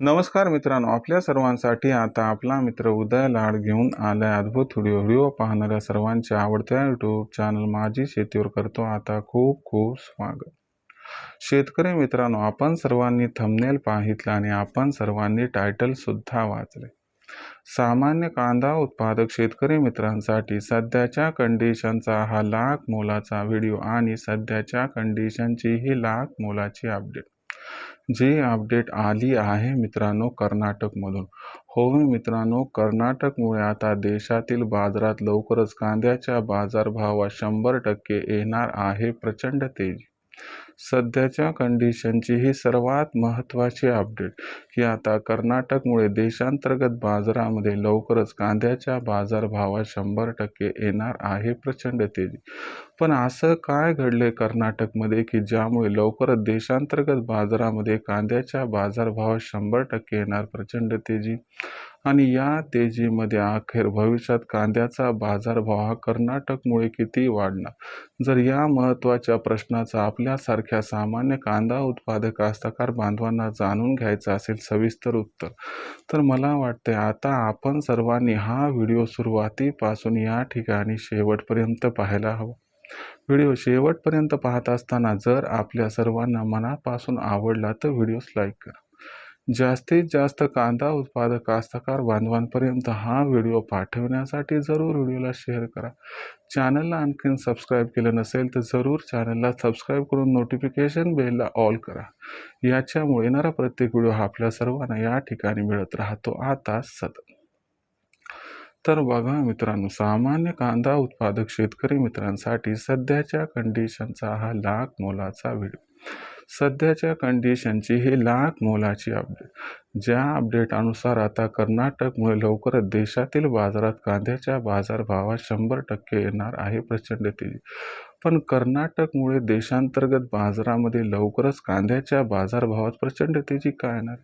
नमस्कार मित्रांनो आपल्या सर्वांसाठी आता आपला मित्र उदय लाड घेऊन आलाय अद्भुत व्हिडिओ. व्हिडिओ पाहणाऱ्या सर्वांच्या आवडत्या यूट्यूब चॅनल माझी शेतीवर करतो आता खूप खूप स्वागत. शेतकरी मित्रांनो आपण सर्वांनी थंबनेल पाहितलं आणि आपण सर्वांनी टायटल सुद्धा वाचले. सामान्य कांदा उत्पादक शेतकरी मित्रांसाठी सध्याच्या कंडिशनचा हा लाख मोलाचा व्हिडिओ आणि सध्याच्या कंडिशनची ही लाख मोलाची अपडेट जी अपडेट आली आहे मित्रांनो कर्नाटकमधून. हो मित्रांनो कर्नाटकमुळे आता देशातील बाजारात लवकरच कांद्याच्या बाजारभावात शंभर टक्के येणार आहे प्रचंड तेजी. सध्याच्या कंडिशनची ही सर्वात महत्त्वाची अपडेट की आता कर्नाटकमुळे देशांतर्गत बाजारामध्ये लवकरच कांद्याच्या बाजारभावात शंभर टक्के येणार आहे प्रचंड तेजी. पण असं काय घडले कर्नाटकमध्ये की ज्यामुळे लवकरच देशांतर्गत बाजारामध्ये कांद्याच्या बाजारभावात शंभर टक्के येणार प्रचंड तेजी? आणि या तेजीमध्ये अखेर भविष्यात कांद्याचा बाजारभाव हा कर्नाटकमुळे किती वाढणार? जर या महत्त्वाच्या प्रश्नाचा आपल्यासारख्या सामान्य कांदा उत्पादक कास्तकार बांधवांना जाणून घ्यायचं असेल सविस्तर उत्तर तर मला वाटते आता आपण सर्वांनी हा व्हिडिओ सुरुवातीपासून या ठिकाणी शेवटपर्यंत पाहायला हवा. व्हिडिओ शेवटपर्यंत पाहत असताना जर आपल्या सर्वांना मनापासून आवडला तर व्हिडिओस लाईक करा. जास्तीत जास्त कांदा उत्पादक कास्तकार बांधवांपर्यंत हा व्हिडिओ पाठवण्यासाठी जरूर व्हिडिओला शेअर करा. चॅनलला आणखीन सबस्क्राईब केलं नसेल तर जरूर चॅनलला सबस्क्राईब करून नोटिफिकेशन बेलला ऑल करा. याच्यामुळे येणारा प्रत्येक व्हिडिओ हा आपल्या सर्वांना या ठिकाणी मिळत राहतो. आता सतत तर बघा मित्रांनो सामान्य कांदा उत्पादक शेतकरी मित्रांसाठी सध्याच्या कंडिशनचा हा लाख मोलाचा व्हिडिओ. सध्याच्या कंडिशनची ही लाख मोलाची अपडेट ज्या अपडेटानुसार आता कर्नाटकमुळे लवकरच देशातील बाजारात कांद्याच्या बाजारभावात शंभर टक्के येणार आहे प्रचंड तेजी. पण कर्नाटकमुळे देशांतर्गत बाजारामध्ये लवकरच कांद्याच्या बाजारभावात प्रचंड तेजी काय येणार?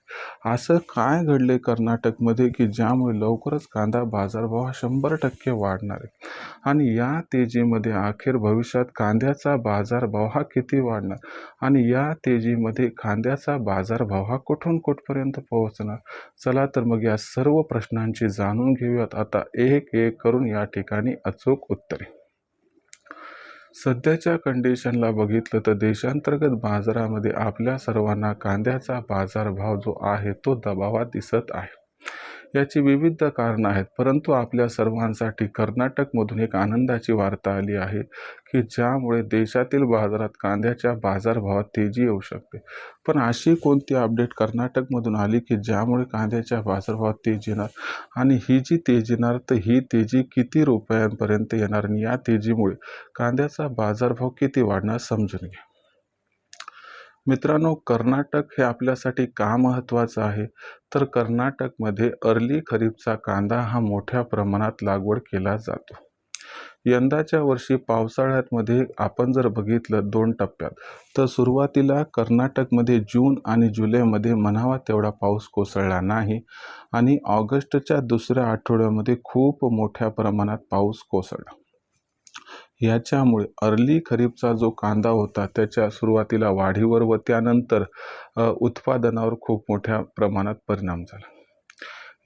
असं काय घडले कर्नाटकमध्ये की ज्यामुळे लवकरच कांदा बाजारभाव हा शंभर टक्के वाढणार आहे? आणि या तेजीमध्ये अखेर भविष्यात कांद्याचा बाजारभाव हा किती वाढणार? आणि या तेजीमध्ये कांद्याचा बाजारभाव हा कुठून कुठपर्यंत पोहोचणार? चला तर मग या सर्व प्रश्नांची जाणून घेऊयात. आता एक एक करून या ठिकाणी अचूक उत्तरे. सध्याच्या कंडिशनला बघितलं तर देशांतर्गत बाजारामध्ये आपल्या सर्वांना कांद्याचा बाजारभाव जो आहे तो दबावात दिसत आहे. याची विविध कारणं आहेत. परंतु आपल्या सर्वांसाठी कर्नाटकमधून एक आनंदाची वार्ता आली आहे की ज्यामुळे देशातील बाजारात कांद्याच्या बाजारभावात तेजी येऊ शकते. पण अशी कोणती अपडेट कर्नाटकमधून आली की ज्यामुळे कांद्याच्या बाजारभावात तेजी येणार? आणि ही जी तेजी येणार तर ही तेजी किती रुपयांपर्यंत येणार? आणि या तेजीमुळे कांद्याचा बाजारभाव किती वाढणार? समजून घ्या. मित्रांनो कर्नाटक हे आपल्यासाठी का महत्त्वाचं आहे? तर कर्नाटकमध्ये अर्ली खरीपचा कांदा हा मोठ्या प्रमाणात लागवड केला जातो. यंदाच्या वर्षी पावसाळ्यामध्ये आपण जर बघितलं दोन टप्प्यात तर सुरुवातीला कर्नाटकमध्ये जून आणि जुलैमध्ये म्हणावा तेवढा पाऊस कोसळला नाही आणि ऑगस्टच्या दुसऱ्या आठवड्यामध्ये खूप मोठ्या प्रमाणात पाऊस कोसळला. याच्यामुळे अर्ली खरीपचा जो कांदा होता त्याच्या सुरुवातीला वाढीवर व त्यानंतर उत्पादनावर खूप मोठ्या प्रमाणात परिणाम झाला.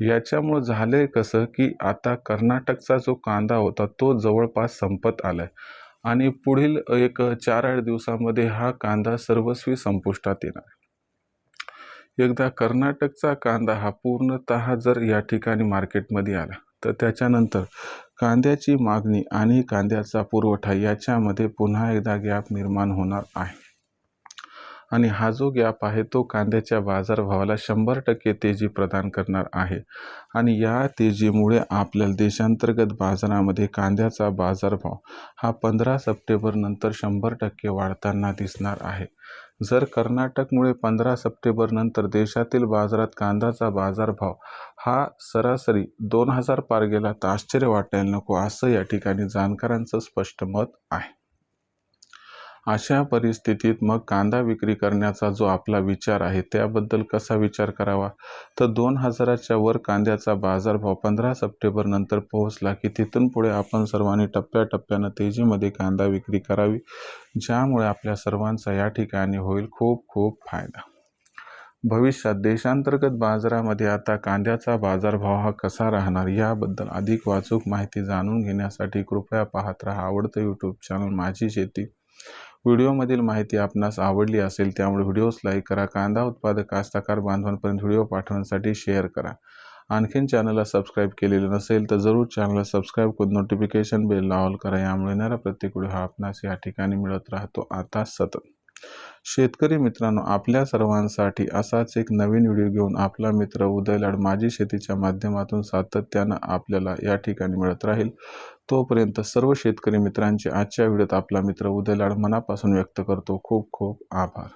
याच्यामुळं झालं आहे कसं की आता कर्नाटकचा जो कांदा होता तो जवळपास संपत आला आहे आणि पुढील एक चार आठ दिवसामध्ये हा कांदा सर्वस्वी संपुष्टात येणार. एकदा कर्नाटकचा कांदा हा पूर्णतः जर या ठिकाणी मार्केटमध्ये आला तर त्याच्यानंतर कांद्याची मागणी आणि कांद्याचा पुरवठा याच्यामध्ये पुन्हा एकदा गॅप निर्माण होणार आहे. आणि हा जो गॅप आहे तो कांद्याच्या बाजारभावाला शंभर टक्के तेजी प्रदान करणार आहे. आणि या तेजीमुळे आपल्याला देशांतर्गत बाजारामध्ये कांद्याचा बाजारभाव हा पंधरा सप्टेंबरनंतर शंभर टक्के वाढताना दिसणार आहे. जर कर्नाटकमुळे पंधरा सप्टेंबरनंतर देशातील बाजारात कांद्याचा बाजारभाव हा सरासरी दोन हजार पार गेला तर आश्चर्य वाटायला नको. असं या ठिकाणी जाणकारांचं स्पष्ट मत आहे. अशा परिस्थितीत मग कांदा विक्री करण्याचा जो आपला विचार आहे त्याबद्दल कसा विचार करावा? तर दोन हजाराच्या वर कांद्याचा बाजारभाव पंधरा सप्टेंबरनंतर पोहोचला की तिथून पुढे आपण सर्वांनी टप्प्याटप्प्यानं तेजीमध्ये कांदा विक्री करावी ज्यामुळे आपल्या सर्वांचा या ठिकाणी होईल खूप खूप फायदा. भविष्यात देशांतर्गत बाजारामध्ये आता कांद्याचा बाजारभाव हा कसा राहणार याबद्दल अधिक वाचूक माहिती जाणून घेण्यासाठी कृपया पाहत राहा आवडतं यूट्यूब चॅनल माझी शेती. व्हिडिओमधील माहिती आपणास आवडली असेल त्यामुळे व्हिडिओस लाईक करा कांदा उत्पादक कास्ताकार बांधवांपर्यंत व्हिडिओ पाठवण्यासाठी शेअर करा. आणखीन चॅनलला सबस्क्राईब केलेलं नसेल तर जरूर चॅनलला सबस्क्राईब करून नोटिफिकेशन बेल ऑल करा. यामुळे येणारा प्रत्येक व्हिडिओ हा आपणास या ठिकाणी मिळत राहतो. आता सतत. शेतकरी मित्रांनो आपल्या सर्वांसाठी असाच एक नवीन व्हिडिओ घेऊन आपला मित्र उदयलाड माझी शेतीच्या माध्यमातून सातत्यानं आपल्याला या ठिकाणी मिळत राहील. तोपर्यंत सर्व शेतकरी मित्रांचे आजच्या व्हिडिओत आपला मित्र उदयलाड मनापासून व्यक्त करतो खूप खूप आभार.